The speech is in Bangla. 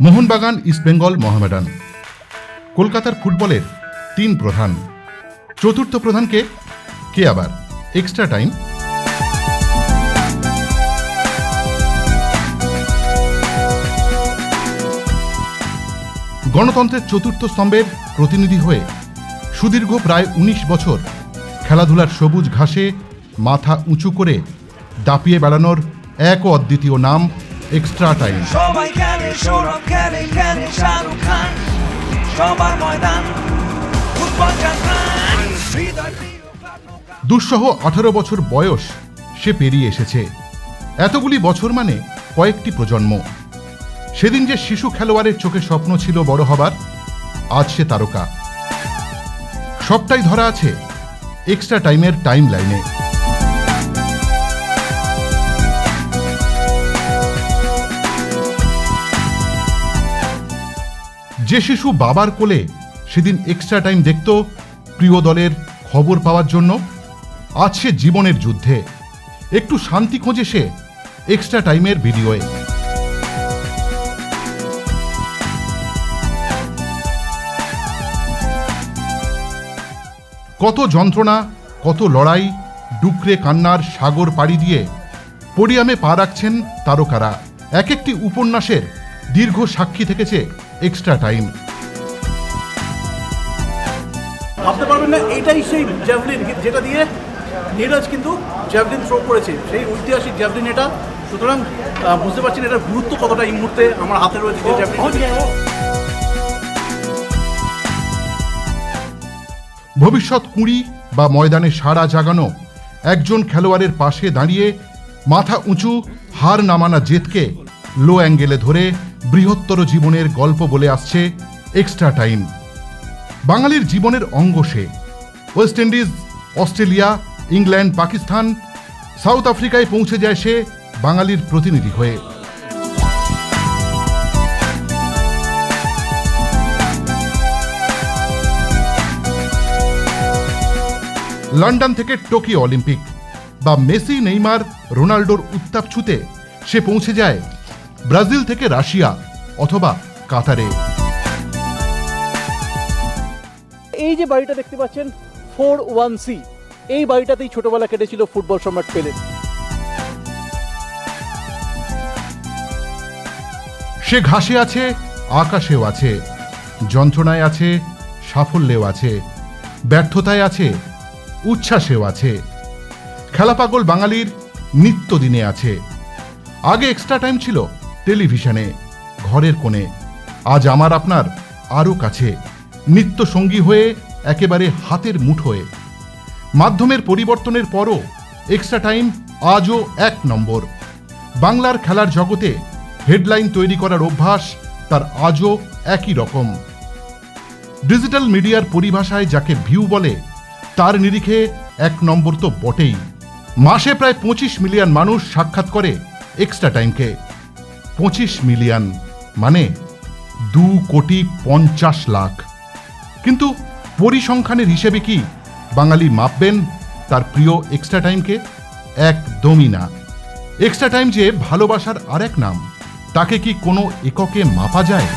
মোহনবাগান ইস্টবেঙ্গল মোহামেডান। কলকাতার ফুটবলের তিন প্রধান। চতুর্থ প্রধানকে কে আবার? এক্সট্রা টাইম গণতন্ত্রের চতুর্থ স্তম্ভের প্রতিনিধি হয়ে সুদীর্ঘ প্রায় ১৯ বছর খেলাধুলার সবুজ ঘাসে মাথা উঁচু করে দাপিয়ে বেড়ানোর এক অদ্বিতীয় নাম এক্সট্রা টাইম সবাই খেলে সৌরভ খেলে খেলে শাহরুখ খান। সবার ময়দান ফুটবল। দুঃসহ আঠারো বছর বয়স সে পেরিয়ে এসেছে। এতগুলি বছর মানে কয়েকটি প্রজন্ম। সেদিন যে শিশু খেলোয়াড়ের চোখে স্বপ্ন ছিল বড় হবার আজ সে তারকা। সবটাই ধরা আছে এক্সট্রা টাইমের টাইম লাইনে যে শিশু বাবার কোলে সেদিন এক্সট্রা টাইম দেখত প্রিয় দলের খবর পাওয়ার জন্য, আজ সে জীবনের যুদ্ধে। একটু শান্তি খোঁজে সে এক্সট্রা টাইমের ভিডিওয়ে। কত যন্ত্রণা, কত লড়াই, ডুকরে কান্নার সাগর পাড়ি দিয়ে পোডিয়ামে পা রাখছেন তারকারা। এক একটি উপন্যাসের দীর্ঘ সাক্ষী থেকেছে এক্সট্রা টাইম ভাবতে পারবেন না এটাই সেই জ্যাভলিন যেটা দিয়ে নীরজ কিন্তু জ্যাভলিন থ্রো করেছে। সেই ঐতিহাসিক জ্যাভলিন এটা। সুতরাং বুঝতে পারছেন এটার গুরুত্ব কতটা এই মুহূর্তে আমার হাতে রয়েছে যে জ্যাভলিন ভবিষ্যৎ কুঁড়ি বা ময়দানে সাড়া জাগানো একজন খেলোয়াড়ের পাশে দাঁড়িয়ে মাথা উঁচু হার নামানা জেতকে লো অ্যাঙ্গেলে ধরে বৃহত্তর জীবনের গল্প বলে আসছে এক্সট্রা টাইম বাঙালির জীবনের অঙ্গ সে। West Indies Australia England Pakistan South আফ্রিকায় পৌঁছে যায় সে বাঙালির প্রতিনিধি হয়ে। লন্ডন থেকে টোকিও অলিম্পিক। বা মেসি, নেইমার, রোনাল্ডোর উত্তাপ ছুতে সে পৌঁছে যায় ব্রাজিল থেকে রাশিয়া অথবা কাতারে। এই যে বাড়িটা দেখতে পাচ্ছেন ফোর ওয়ান সি। এই বাড়িটাতেই ছোটবেলা কেটেছিল ফুটবল সম্রাট পেলেন সে ঘাসে আছে আকাশেও আছে যন্ত্রণায় আছে সাফল্যেও আছে ব্যর্থতায় আছে উচ্ছ্বাসেও আছে। খেলাপাগল বাঙালির নিত্যদিনে আছে। আগে এক্সট্রা টাইম ছিল টেলিভিশনে, ঘরের কোণে। আজ আমার আপনার আরও কাছে নিত্য সঙ্গী হয়ে একেবারে হাতের মুঠোয় মাধ্যমের পরিবর্তনের পরও এক্সট্রা টাইম আজও এক নম্বর। বাংলার খেলার জগতে হেডলাইন তৈরি করার অভ্যাস তার আজও একই রকম। ডিজিটাল মিডিয়ার পরিভাষায় যাকে ভিউ বলে, তার নিরিখে এক নম্বর তো বটেই। মাসে প্রায় পঁচিশ মিলিয়ন মানুষ সাক্ষাৎ করে এক্সট্রা টাইমকে পঁচিশ মিলিয়ন মানে দু কোটি পঞ্চাশ লাখ। কিন্তু পরিসংখ্যানের হিসেবে কি বাঙালি মাপবেন তার প্রিয় এক্সট্রা টাইমকে একদমই না। এক্সট্রা টাইম যে ভালোবাসার আরেক নাম, তাকে কি কোনো এককে মাপা যায়?